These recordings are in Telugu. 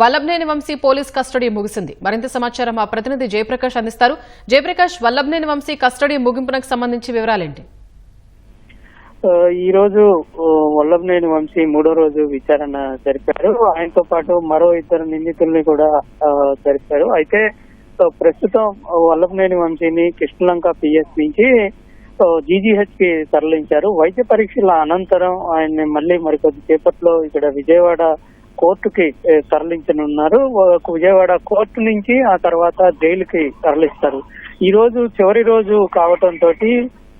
వల్లభనేని వంశీ పోలీస్ కస్టడీ ముగిసింది. మరింత సమాచారం మా ప్రతినిధి జయప్రకాష్ అందిస్తారు. జయప్రకాష్ వల్లభనేని వంశీ కస్టడీ ముగింపునకు సంబంధించి వివరాలేంటి? ఈ రోజు వల్లభనేని వంశీ మూడో రోజు విచారణ జరిపారు. ఆయనతో పాటు మరో ఇద్దరు నిందితుల్ని కూడా జరిపారు. అయితే ప్రస్తుతం వల్లభనేని వంశీని కృష్ణలంక పిఎస్ నుంచి జీజీహెచ్కి తరలించారు. వైద్య పరీక్షల అనంతరం ఆయన్ని మళ్ళీ మరికొద్ది సేపట్లో ఇక్కడ విజయవాడ కోర్టుకి తరలించనున్నారు. విజయవాడ కోర్టు నుంచి ఆ తర్వాత జైలుకి తరలిస్తారు. ఈ రోజు చివరి రోజు కావటంతో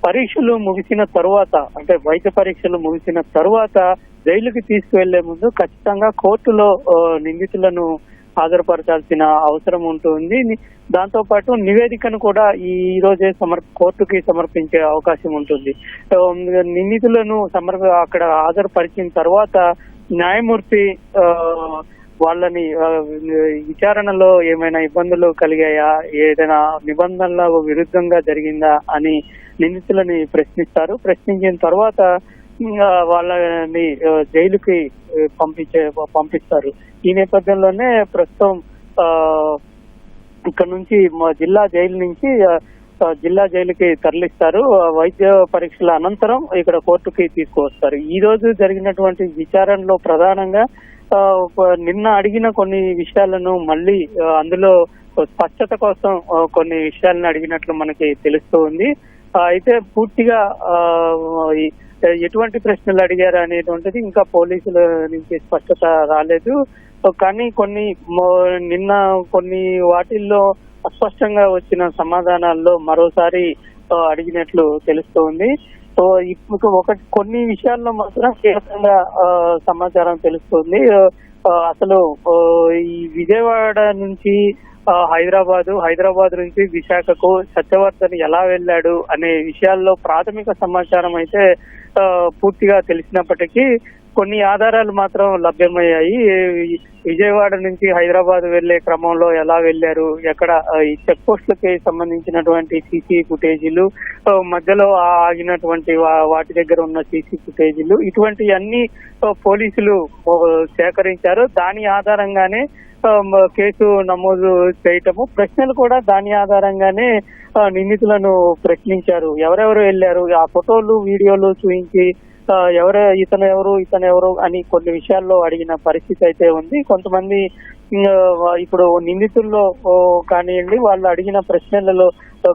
పరీక్షలు ముగిసిన తరువాత అంటే వైద్య పరీక్షలు ముగిసిన తరువాత జైలుకి తీసుకువెళ్ళే ముందు ఖచ్చితంగా కోర్టులో నిందితులను హాజరుపరచాల్సిన అవసరం ఉంటుంది. దాంతో పాటు నివేదికను కూడా ఈ రోజే సమర్ కోర్టుకి సమర్పించే అవకాశం ఉంటుంది. నిందితులను సమర్ అక్కడ హాజరుపరిచిన తర్వాత న్యాయమూర్తి వాళ్ళని విచారణలో ఏమైనా ఇబ్బందులు కలిగాయా? ఏదైనా నిబంధనల విరుద్ధంగా జరిగిందా అని నిందితులని ప్రశ్నిస్తారు. ప్రశ్నించిన తర్వాత వాళ్ళని జైలుకి పంపించే పంపిస్తారు. ఈ నేపథ్యంలోనే ప్రస్తుతం ఇక్కడ నుంచి మా జిల్లా జైలు నుంచి జిల్లా జైలుకి తరలిస్తారు. వైద్య పరీక్షల అనంతరం ఇక్కడ కోర్టుకి తీసుకువస్తారు. ఈ రోజు జరిగినటువంటి విచారణలో ప్రధానంగా నిన్న అడిగిన కొన్ని విషయాలను మళ్ళీ అందులో స్పష్టత కోసం కొన్ని విషయాలను అడిగినట్లు మనకి తెలుస్తూ ఉంది. అయితే పూర్తిగా ఎటువంటి ప్రశ్నలు అడిగారు అనేటువంటిది ఇంకా పోలీసుల నుంచి స్పష్టత రాలేదు. కానీ కొన్ని నిన్న కొన్ని వాటిల్లో అస్పష్టంగా వచ్చిన సమాధానాల్లో మరోసారి అడిగినట్లు తెలుస్తోంది సో ఇప్పుడు ఒక కొన్ని విషయాల్లో మాత్రం కీలకంగా సమాచారం తెలుస్తుంది అసలు ఈ విజయవాడ నుంచి హైదరాబాదు హైదరాబాద్ నుంచి విశాఖకు సత్యవర్ధన్ ఎలా వెళ్ళాడు అనే విషయాల్లో ప్రాథమిక సమాచారం అయితే పూర్తిగా తెలిసినప్పటికీ కొన్ని ఆధారాలు మాత్రం లభ్యమయ్యాయి. విజయవాడ నుంచి హైదరాబాద్ వెళ్ళే క్రమంలో ఎలా వెళ్ళారు ఎక్కడ ఈ చెక్ పోస్టులకి సంబంధించినటువంటి సీసీ ఫుటేజీలు మధ్యలో ఆగినటువంటి వా- వాటి దగ్గర ఉన్న సీసీ ఫుటేజీలు ఇటువంటి అన్ని పోలీసులు సేకరించారు. దాని ఆధారంగానే కేసు నమోదు చేయటము. ప్రశ్నలు కూడా దాని ఆధారంగానే నిందితులను ప్రశ్నించారు. ఎవరెవరు వెళ్ళారు? ఆ ఫోటోలు వీడియోలు చూపించి ఎవరే ఇతను ఎవరు ఇతను ఎవరు అని కొన్ని విషయాల్లో అడిగిన పరిస్థితి అయితే ఉంది. కొంతమంది ఇప్పుడు నిందితుల్లో కానివ్వండి వాళ్ళు అడిగిన ప్రశ్నలలో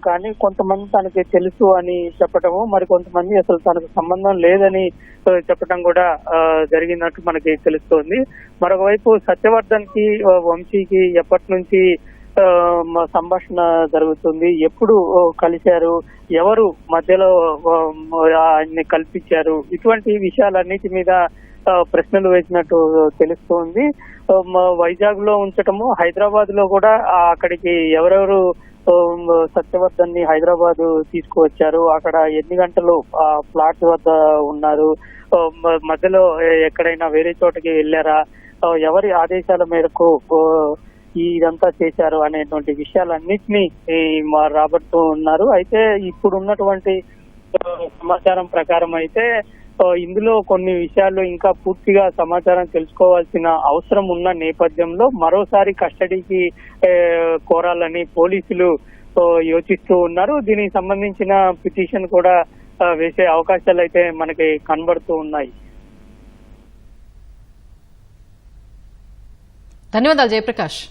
కానీ కొంతమంది తనకి తెలుసు అని చెప్పటము మరి కొంతమంది అసలు తనకు సంబంధం లేదని చెప్పటం కూడా జరిగినట్టు మనకి తెలుస్తోంది. మరొకవైపు సత్యవర్ధన్కి వంశీకి ఎప్పటి నుంచి సంభాషణ జరుగుతుంది. ఎప్పుడు కలిశారు? ఎవరు మధ్యలో ఆయన్ని కల్పించారు? ఇటువంటి విషయాలన్నిటి మీద ప్రశ్నలు వేసినట్టు తెలుస్తోంది. వైజాగ్లో ఉంచటము హైదరాబాద్లో కూడా అక్కడికి ఎవరెవరు సత్యవర్ధన్ని హైదరాబాద్ తీసుకువచ్చారు. అక్కడ ఎన్ని గంటలు ఆ ఫ్లాట్ వద్ద ఉన్నారు? మధ్యలో ఎక్కడైనా వేరే చోటకి వెళ్ళారా? ఎవరి ఆదేశాల మేరకు ఇదంతా చేశారు అనేటువంటి విషయాలన్నింటినీ మా రాబడుతూ ఉన్నారు. అయితే ఇప్పుడు ఉన్నటువంటి సమాచారం ప్రకారం అయితే ఇందులో కొన్ని విషయాలు ఇంకా పూర్తిగా సమాచారం తెలుసుకోవాల్సిన అవసరం ఉన్న నేపథ్యంలో మరోసారి కస్టడీకి కోరాలని పోలీసులు యోచిస్తూ ఉన్నారు. దీనికి సంబంధించిన పిటిషన్ కూడా వేసే అవకాశాలు అయితే మనకి కనబడుతూ ఉన్నాయి. ధన్యవాదాలు జయప్రకాష్.